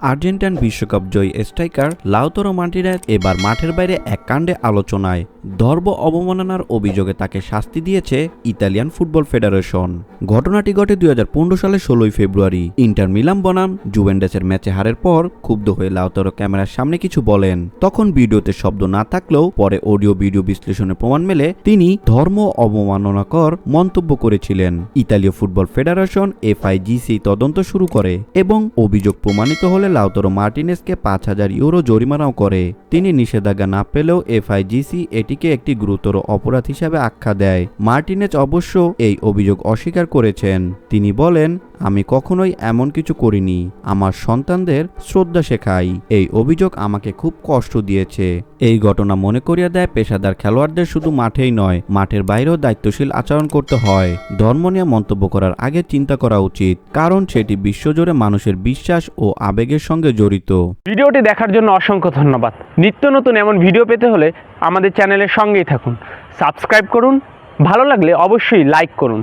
Argentine বিশ্বকাপ জয়ী striker Lautaro Martinez এবার মাঠের বাইরে এক কাণ্ডে আলোচনায়। ধর্ম অবমাননার অভিযোগে তাকে শাস্তি দিয়েছে ইতালিয়ান ফুটবল ফেডারেশন। ঘটনাটি ঘটে দুই হাজার পনেরো সালের ষোলোই ফেব্রুয়ারি। ইন্টার মিলাম বনাম জুভেন্ডাসের ম্যাচে হারের পর ক্ষুব্ধ হয়ে লাউতরো ক্যামেরার সামনে কিছু বলেন। তখন ভিডিওতে শব্দ না থাকলেও পরে অডিও ভিডিও বিশ্লেষণের প্রমাণ মেলে তিনি ধর্ম অবমাননাকর মন্তব্য করেছিলেন। ইতালীয় ফুটবল ফেডারেশন এফআইজিসি তদন্ত শুরু করে এবং অভিযোগ প্রমাণিত হলে লাউতরো মার্টিনেসকে পাঁচ হাজার ইউরো জরিমানাও করে। তিনি নিষেধাজ্ঞা না পেলেও এফআইজিসি এটিকে একটি গুরুতর অপরাধ হিসাবে আখ্যা দেয়। মার্টিনেজ অবশ্য এই অভিযোগ অস্বীকার করেছেন। তিনি বলেন আমি কখনোই এমন কিছু করিনি। আমার সন্তানদের শ্রদ্ধা শেখাই। এই অভিযোগ আমাকে খুব কষ্ট দিয়েছে। এই ঘটনা মনে করিয়ে দেয় পেশাদার খেলোয়াড়দের শুধু মাঠেই নয়, মাঠের বাইরেও দায়িত্বশীল আচরণ করতে হয়। ধর্ম নিয়ে মন্তব্য করার আগে চিন্তা করা উচিত, কারণ সেটি বিশ্বজুড়ে মানুষের বিশ্বাস ও আবেগের সঙ্গে জড়িত। ভিডিওটি দেখার জন্য অসংখ্য ধন্যবাদ। নিত্য নতুন এমন ভিডিও পেতে হলে আমাদের চ্যানেলের সঙ্গেই থাকুন। সাবস্ক্রাইব করুন। ভালো লাগলে অবশ্যই লাইক করুন।